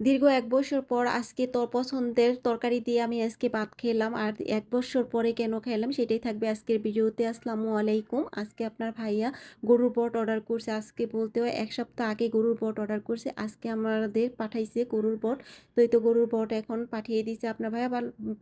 দীর্ঘ এক বছর পর আজকে তোর পছন্দের তরকারি দিয়ে আমি আজকে ভাত খেলাম। আর এক বছর পরে কেন খেলাম সেটাই থাকবে আজকের ভিডিওতে। আসসালামু আলাইকুম। আজকে আপনার ভাইয়া গরুর বট অর্ডার করছে। আজকে বলতে হয় ১ সপ্তাহ আগে গরুর বট অর্ডার করছে। আজকে আমাদের পাঠাইছে গরুর বট তো এই তো গরুর বট এখন পাঠিয়ে দিছে আপনার ভাইয়া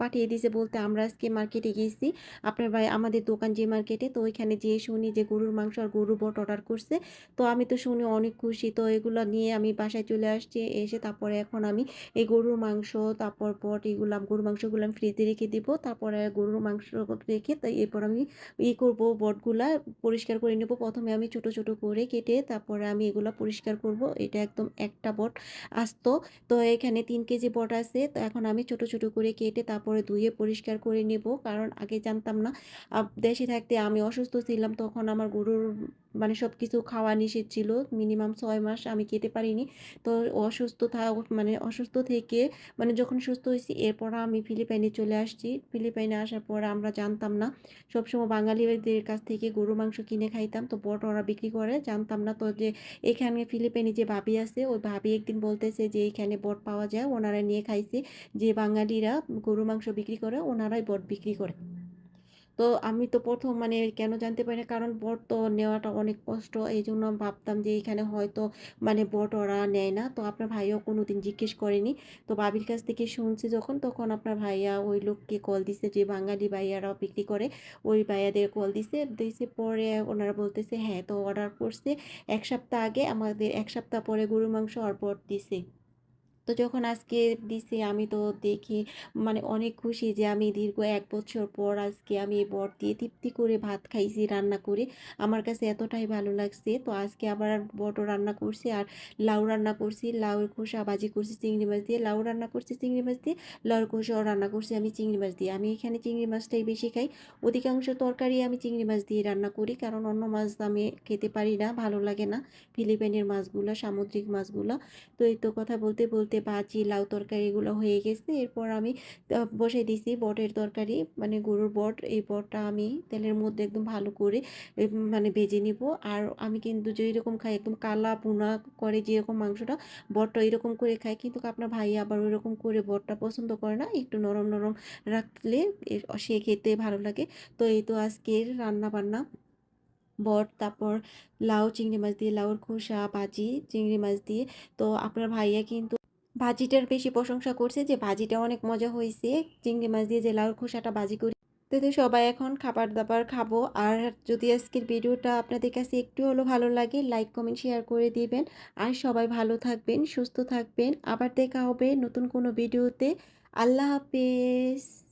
পাঠিয়ে দিছে বলতে আমরা আজকে মার্কেটে গিয়েছি। আপনার ভাই আমাদের দোকান যে মার্কেটে তো ওইখানে যেয়ে শুনি যে গরুর মাংস আর গরুর বট অর্ডার করছে। তো আমি তো শুনে অনেক খুশি। তো এগুলো নিয়ে আমি বাসায় চলে আসছি। এসে তারপরে এখন আমি এই গরুর মাংস, তারপর পট এগুলো, গরুর মাংসগুলো আমি ফ্রিজে রেখে দিব। তারপরে গরুর মাংস রেখে তাই এরপর আমি ই করব বটগুলা, পরিষ্কার করে নেব। প্রথমে আমি ছোট ছোট করে কেটে তারপরে আমি এগুলো পরিষ্কার করব। এটা একদম একটা বট আসতো। তো এখানে তিন কেজি বট আছে। তো এখন আমি ছোট ছোট করে কেটে তারপরে ধুয়ে পরিষ্কার করে নেব। কারণ আগে জানতাম না দেশে থাকতে আমি অসুস্থ ছিলাম, তখন আমার গরুর মানে সব কিছু খাওয়া নিষেধ ছিল মিনিমাম ছয় মাস আমি খেতে পারিনি। তো অসুস্থ থাক মানে অসুস্থ থেকে মানে যখন সুস্থ হয়েছি, এরপর আমি ফিলিপাইনে চলে আসছি। ফিলিপাইনে আসার পর আমরা জানতাম না, সবসময় বাঙালিদের কাছ থেকে গরু মাংস কিনে খাইতাম, তো বট ওরা বিক্রি করে। জানতাম না তো যে, এখানে ফিলিপাইনে যে ভাবি আছে, ওই ভাবি একদিন বলতেছে যে এইখানে বট পাওয়া যায়। ওনারা নিয়ে খাইছে। যে বাঙালিরা গরু মাংস বিক্রি করে, ওনারাই বট বিক্রি করে। তো আমি তো প্রথম মানে কেন জানতে পারি না, কারণ বট তো নেওয়াটা অনেক কষ্ট। এই জন্য ভাবতাম যে এখানে হয়তো মানে বট ওরা নেয় না। তো আপনার ভাইও কোনো দিন জিজ্ঞেস করেনি। তো বাবির কাছ থেকে শুনছি যখন, তখন আপনার ভাইয়া ওই লোককে কল দিছে যে বাঙালি ভাইয়ারাও বিক্রি করে, ওই ভাইয়াদের কল দিছে। দিছে পরে ওনারা বলতেছে হ্যাঁ তো অর্ডার করছে। এক সপ্তাহ আগে আমাদের, এক সপ্তাহ পরে গরুর মাংস আর বট দিছে। তো যখন আজকে দিছে, আমি তো দেখি মানে অনেক খুশি যে আমি দীর্ঘ এক বছর পর আজকে আমি এই বট দিয়ে তৃপ্তি করে ভাত খাইছি, রান্না করে। আমার কাছে এতটাই ভালো লাগছে। তো আজকে আবার বটও রান্না করছি আর লাউ রান্না করছি। লাউয়ের খোসা ভাজি করছি চিংড়ি মাছ দিয়ে। লাউ রান্না করছি চিংড়ি মাছ দিয়ে, লাউয়ের খোসাও রান্না করছি আমি চিংড়ি মাছ দিয়ে। আমি এখানে চিংড়ি মাছটাই বেশি খাই। অধিকাংশ তরকারি আমি চিংড়ি মাছ দিয়ে রান্না করি কারণ অন্য মাছ আমি খেতে পারি না, ভালো লাগে না। ফিলিপাইনের মাছগুলো, সামুদ্রিক মাছগুলো। তো এই তো কথা বলতে বলতে ভাজি লাউ তরকারি এগুলো হয়ে গেছে। এরপর আমি বসে দিছি বটের তরকারি। মানে গরুর বট, এই বটটা আমি তেলের মধ্যে একদম ভালো করে মানে ভেজে নিব। আর আমি কিন্তু যেরকম খাই, একদম কালা পুনা করে যেরকম মাংসটা, বটটা এরকম করে খাই। কিন্তু আপনার ভাই আবার ওইরকম করে বটটা পছন্দ করে না, একটু নরম নরম রাখলে সে খেতে ভালো লাগে। তো এই তো আজকের রান্না বান্না। বট, তারপর লাউ, চিংড়ি মাছ দিয়ে, লাউর খোসা, ভাজি, চিংড়ি মাছ দিয়ে। তো আপনার ভাইয়া কিন্তু ভাজিটার বেশি প্রশংসা করছে যে ভাজিটা অনেক মজা হয়েছে। চিংড়ি মাছ দিয়ে যে লাউর খোসাটা ভাজি করি। তো তো সবাই এখন খাবার দাবার খাব। আর যদি আজকের ভিডিওটা আপনাদের কাছে একটু হলো ভালো লাগে লাইক কমেন্ট শেয়ার করে দিবেন। আর সবাই ভালো থাকবেন, সুস্থ থাকবেন। আবার দেখা হবে নতুন কোনো ভিডিওতে। আল্লাহ হাফেজ।